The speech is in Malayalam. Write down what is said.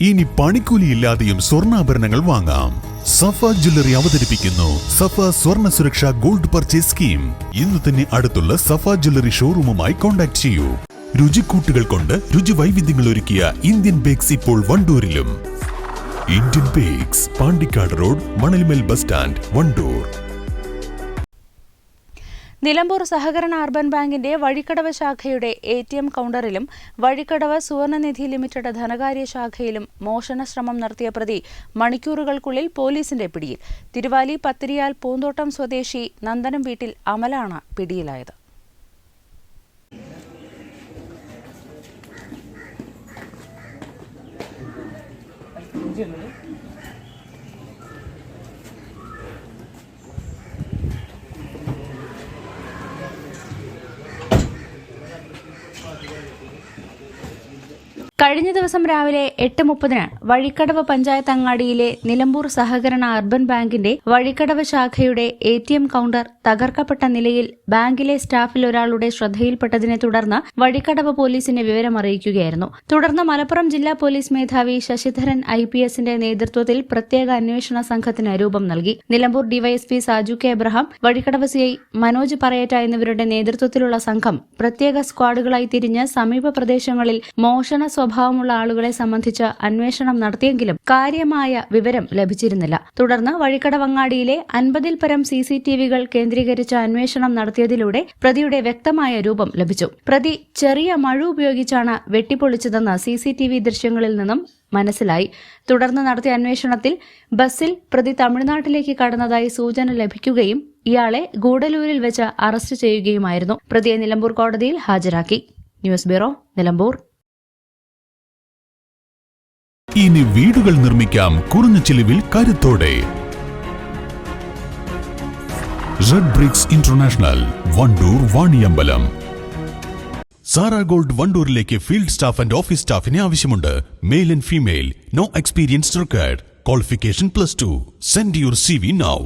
ഇനി പണിക്കൂലിയില്ലാതെയും സ്വർണാഭരണങ്ങൾ വാങ്ങാം. സഫ ജ്വല്ലറി അവതരിപ്പിക്കുന്നു. സഫ സ്വർണ സുരക്ഷ ഗോൾഡ് പർച്ചേസ് സ്കീം. ഇന്ന് തന്നെ അടുത്തുള്ള സഫ ജ്വല്ലറി ഷോറൂമുമായി കോൺടാക്ട് ചെയ്യൂ. രുചിക്കൂട്ടുകൾ കൊണ്ട് രുചി വൈവിധ്യങ്ങൾ ഒരുക്കിയ ഇന്ത്യൻ ബേക്സ് ഇപ്പോൾ വണ്ടൂരിലും. Indian bakes Pandikkad road Manalmel bus stand Wandoor. Nilambur സഹകരണ അർബൻ ബാങ്കിന്റെ വഴിക്കടവ് ശാഖയുടെ എ ടി എം കൗണ്ടറിലും വഴിക്കടവ് സുവർണനിധി ലിമിറ്റഡ് ധനകാര്യ ശാഖയിലും മോഷണ ശ്രമം നടത്തിയ പ്രതി മണിക്കൂറുകൾക്കുള്ളിൽ പോലീസിന്റെ പിടിയിൽ. തിരുവാലി പത്തിരിയാൽ പൂന്തോട്ടം സ്വദേശി നന്ദനം വീട്ടിൽ അമലാണ് പിടിയിലായത്. കഴിഞ്ഞ ദിവസം രാവിലെ എട്ട് മുപ്പതിന് വഴിക്കടവ് പഞ്ചായത്ത് അങ്ങാടിയിലെ നിലമ്പൂർ സഹകരണ അർബൻ ബാങ്കിന്റെ വഴിക്കടവ് ശാഖയുടെ എ ടി എം കൌണ്ടർ തകർക്കപ്പെട്ട നിലയിൽ ബാങ്കിലെ സ്റ്റാഫിൽ ഒരാളുടെ ശ്രദ്ധയിൽപ്പെട്ടതിനെ തുടർന്ന് വഴിക്കടവ് പോലീസിനെ വിവരമറിയിക്കുകയായിരുന്നു തുടർന്ന് മലപ്പുറം ജില്ലാ പോലീസ് മേധാവി ശശിധരൻ ഐ പി എസിന്റെ നേതൃത്വത്തിൽ പ്രത്യേക അന്വേഷണ സംഘത്തിന് രൂപം നൽകി. Nilambur DYSP Saju K Abraham Vazhikkadavu CI Manoj Parayatta എന്നിവരുടെ നേതൃത്വത്തിലുള്ള സംഘം പ്രത്യേക സ്ക്വാഡുകളായി തിരിഞ്ഞ് സമീപ പ്രദേശങ്ങളിൽ മോഷണ സ്വഭാവമുള്ള ആളുകളെ സംബന്ധിച്ച് അന്വേഷണം നടത്തിയെങ്കിലും കാര്യമായ വിവരം ലഭിച്ചിരുന്നില്ല. തുടർന്ന് വഴിക്കടവങ്ങാടിയിലെ അൻപതിൽ പരം സി സി ടി വികൾ കേന്ദ്രീകരിച്ച അന്വേഷണം നടത്തിയതിലൂടെ പ്രതിയുടെ വ്യക്തമായ രൂപം ലഭിച്ചു. പ്രതി ചെറിയ മഴ ഉപയോഗിച്ചാണ് വെട്ടിപ്പൊളിച്ചതെന്ന് സി സി ടി വി ദൃശ്യങ്ങളിൽ നിന്നും മനസ്സിലായി. തുടർന്ന് നടത്തിയ അന്വേഷണത്തിൽ ബസ്സിൽ പ്രതി തമിഴ്നാട്ടിലേക്ക് കടന്നതായി സൂചന ലഭിക്കുകയും ഇയാളെ ഗൂഡലൂരിൽ വെച്ച് അറസ്റ്റ് ചെയ്യുകയുമായിരുന്നു. പ്രതിയെ നിലമ്പൂർ കോടതിയിൽ ഹാജരാക്കി. News bureau Nilambur. ഇനി വീടുകൾ നിർമ്മിക്കാം കുറഞ്ഞ ചിലവിൽ കരുത്തോടെ. Red bricks international Wandoor Vaniyambalam. Zara gold വണ്ടൂരിലേക്ക് field staff and office സ്റ്റാഫിനെ ആവശ്യമുണ്ട്. Male and female no experience required qualification plus two send your C V now